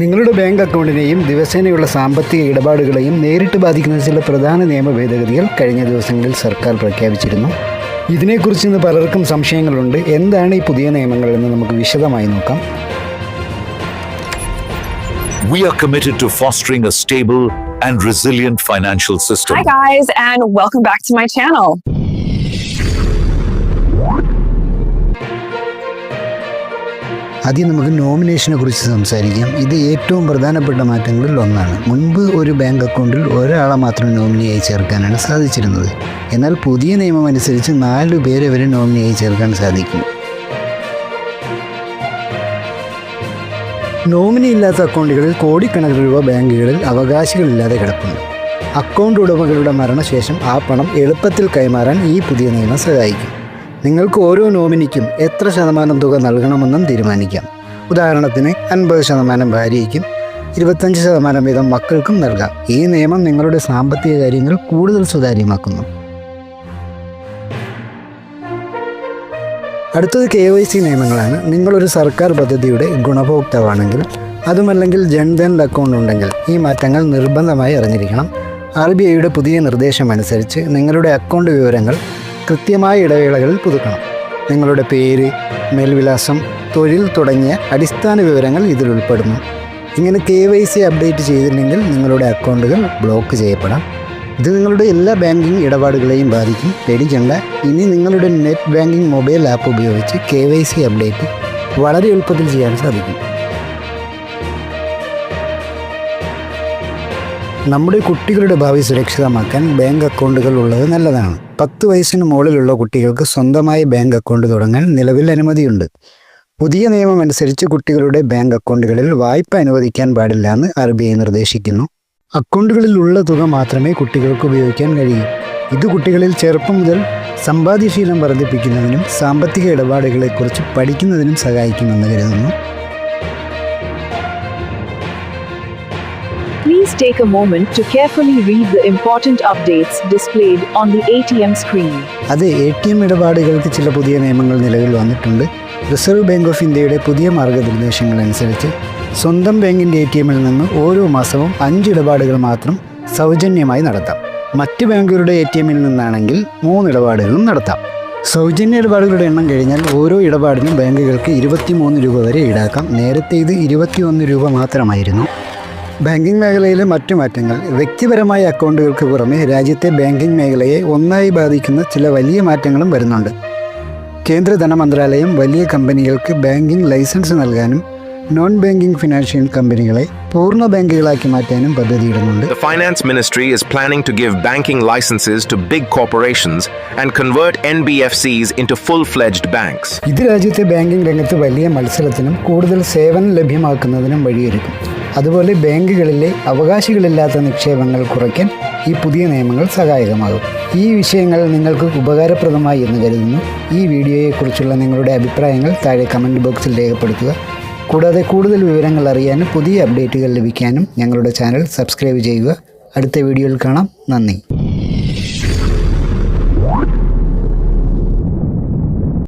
നിങ്ങളുടെ ബാങ്ക് അക്കൗണ്ടിനെയും ദിവസേനയുള്ള സാമ്പത്തിക ഇടപാടുകളെയും നേരിട്ട് ബാധിക്കുന്ന ചില പ്രധാന നിയമ ഭേദഗതികൾ കഴിഞ്ഞ ദിവസങ്ങളിൽ സർക്കാർ പ്രഖ്യാപിച്ചിരുന്നു ഇതിനെക്കുറിച്ച് ഇന്ന് പലർക്കും സംശയങ്ങളുണ്ട് എന്താണ് ഈ പുതിയ നിയമങ്ങൾ എന്ന് നമുക്ക് വിശദമായി നോക്കാം We are committed to fostering a stable and resilient financial system. Hi guys, and welcome back to my channel. ആദ്യം നമുക്ക് നോമിനേഷനെ കുറിച്ച് സംസാരിക്കാം. ഇത് ഏറ്റവും പ്രധാനപ്പെട്ട മാറ്റങ്ങളിൽ ഒന്നാണ്. മുൻപ് ഒരു ബാങ്ക് അക്കൗണ്ടിൽ ഒരാളെ മാത്രം നോമിനിയായി ചേർക്കാനാണ് സാധിച്ചിരുന്നത്. എന്നാൽ പുതിയ നിയമം അനുസരിച്ച് നാലു പേരെ വരെ നോമിനിയായി ചേർക്കാൻ സാധിക്കും. നോമിനി ഇല്ലാത്ത അക്കൗണ്ടുകളിൽ കോടിക്കണക്കിന് രൂപ ബാങ്കുകളിൽ അവകാശികളില്ലാതെ കിടക്കുന്നു. അക്കൗണ്ട് ഉടമകളുടെ മരണശേഷം ആ പണം എളുപ്പത്തിൽ കൈമാറാൻ ഈ പുതിയ നിയമം സഹായിക്കും. നിങ്ങൾക്ക് ഓരോ നോമിനിക്കും എത്ര ശതമാനം തുക നൽകണമെന്നും തീരുമാനിക്കാം. ഉദാഹരണത്തിന് അൻപത് ശതമാനം ഭാര്യയ്ക്കും ഇരുപത്തഞ്ച് ശതമാനം വീതം മക്കൾക്കും നൽകാം. ഈ നിയമം നിങ്ങളുടെ സാമ്പത്തിക കാര്യങ്ങൾ കൂടുതൽ സുതാര്യമാക്കുന്നു. അടുത്തത് കെ വൈ സി നിയമങ്ങളാണ്. നിങ്ങളൊരു സർക്കാർ പദ്ധതിയുടെ ഗുണഭോക്താവാണെങ്കിൽ അതുമല്ലെങ്കിൽ ജൻധൻ അക്കൗണ്ട് ഉണ്ടെങ്കിൽ ഈ മാറ്റങ്ങൾ നിർബന്ധമായി അറിഞ്ഞിരിക്കണം. ആർ ബി ഐയുടെ പുതിയ നിർദ്ദേശം അനുസരിച്ച് നിങ്ങളുടെ അക്കൗണ്ട് വിവരങ്ങൾ കൃത്യമായ ഇടവേളകളിൽ പുതുക്കണം. നിങ്ങളുടെ പേര് മേൽവിലാസം തൊഴിൽ തുടങ്ങിയ അടിസ്ഥാന വിവരങ്ങൾ ഇതിൽ ഉൾപ്പെടുന്നു. ഇങ്ങനെ കെ വൈ സി അപ്ഡേറ്റ് ചെയ്തില്ലെങ്കിൽ നിങ്ങളുടെ അക്കൗണ്ടുകൾ ബ്ലോക്ക് ചെയ്യപ്പെടാം. ഇത് നിങ്ങളുടെ എല്ലാ ബാങ്കിംഗ് ഇടപാടുകളെയും ബാധിക്കും. പേടിക്കേണ്ട ഇനി നിങ്ങളുടെ നെറ്റ് ബാങ്കിംഗ് മൊബൈൽ ആപ്പ് ഉപയോഗിച്ച് കെ വൈ സി അപ്ഡേറ്റ് വളരെ എളുപ്പത്തിൽ ചെയ്യാൻ സാധിക്കും. നമ്മുടെ കുട്ടികളുടെ ഭാവി സുരക്ഷിതമാക്കാൻ ബാങ്ക് അക്കൗണ്ടുകൾ ഉള്ളത് നല്ലതാണ്. പത്ത് വയസ്സിന് മുകളിലുള്ള കുട്ടികൾക്ക് സ്വന്തമായി ബാങ്ക് അക്കൗണ്ട് തുടങ്ങാൻ നിലവിൽ അനുമതിയുണ്ട്. പുതിയ നിയമം അനുസരിച്ച് കുട്ടികളുടെ ബാങ്ക് അക്കൗണ്ടുകളിൽ വായ്പ അനുവദിക്കാൻ പാടില്ല എന്ന് ആർ ബി ഐ നിർദ്ദേശിക്കുന്നു. അക്കൗണ്ടുകളിൽ ഉള്ള തുക മാത്രമേ കുട്ടികൾക്ക് ഉപയോഗിക്കാൻ കഴിയൂ. ഇത് കുട്ടികളിൽ ചെറുപ്പം മുതൽ സമ്പാദ്യശീലം വർദ്ധിപ്പിക്കുന്നതിനും സാമ്പത്തിക ഇടപാടുകളെക്കുറിച്ച് പഠിക്കുന്നതിനും സഹായിക്കുമെന്ന് കരുതുന്നു. Please take a moment to carefully read the important updates displayed on the ATM screen. അത് എ ഇടപാടുകൾക്ക് ചില പുതിയ നിയമങ്ങൾ നിലവിൽ വന്നിട്ടുണ്ട്. റിസർവ് ബാങ്ക് ഓഫ് ഇന്ത്യയുടെ പുതിയ മാർഗനിർദ്ദേശങ്ങൾ അനുസരിച്ച് സ്വന്തം ബാങ്കിന്റെ എ ടി എമ്മിൽ നിന്ന് ഓരോ മാസവും അഞ്ച് ഇടപാടുകൾ മാത്രം സൗജന്യമായി നടത്താം. മറ്റ് ബാങ്കുകളുടെ എ ടി എമ്മിൽ നിന്നാണെങ്കിൽ മൂന്ന് ഇടപാടുകളും നടത്താം. സൗജന്യ ഇടപാടുകളുടെ എണ്ണം കഴിഞ്ഞാൽ ഓരോ ഇടപാടിനും ബാങ്കുകൾക്ക് ഇരുപത്തിമൂന്ന് രൂപ വരെ ഈടാക്കാം. നേരത്തെ ഇത് ഇരുപത്തിയൊന്ന് രൂപ മാത്രമായിരുന്നു. ബാങ്കിംഗ് മേഖലയിലെ മറ്റു മാറ്റങ്ങൾ. വ്യക്തിപരമായ അക്കൗണ്ടുകൾക്ക് പുറമെ രാജ്യത്തെ ബാങ്കിംഗ് മേഖലയെ ഒന്നായി ബാധിക്കുന്ന ചില വലിയ മാറ്റങ്ങളും വരുന്നുണ്ട്. കേന്ദ്ര ധനമന്ത്രാലയം വലിയ കമ്പനികൾക്ക് ബാങ്കിംഗ് ലൈസൻസ് നൽകാനും നോൺ ബാങ്കിംഗ് ഫിനാൻഷ്യൽ കമ്പനികളെ പൂർണ ബാങ്കുകളാക്കി മാറ്റാനും പദ്ധതിയിടുന്നുണ്ട്. The Finance Ministry is planning to give banking licenses to big corporations and convert NBFCs into full fledged banks ഇത് രാജ്യത്തെ ബാങ്കിംഗ് രംഗത്ത് വലിയ മത്സരത്തിനും കൂടുതൽ സേവനം ലഭ്യമാക്കുന്നതിനും വഴിയൊരുക്കും. അതുപോലെ ബാങ്കുകളിലെ അവകാശികളില്ലാത്ത നിക്ഷേപങ്ങൾ കുറയ്ക്കാൻ ഈ പുതിയ നിയമങ്ങൾ സഹായകമാകും. ഈ വിഷയങ്ങൾ നിങ്ങൾക്ക് ഉപകാരപ്രദമായി എന്ന് കരുതുന്നു. ഈ വീഡിയോയെക്കുറിച്ചുള്ള നിങ്ങളുടെ അഭിപ്രായങ്ങൾ താഴെ കമന്റ് ബോക്സിൽ രേഖപ്പെടുത്തുക. കൂടാതെ കൂടുതൽ വിവരങ്ങൾ അറിയാനും പുതിയ അപ്ഡേറ്റുകൾ ലഭിക്കാനും ഞങ്ങളുടെ ചാനൽ സബ്സ്ക്രൈബ് ചെയ്യുക. അടുത്ത വീഡിയോയിൽ കാണാം. നന്ദി.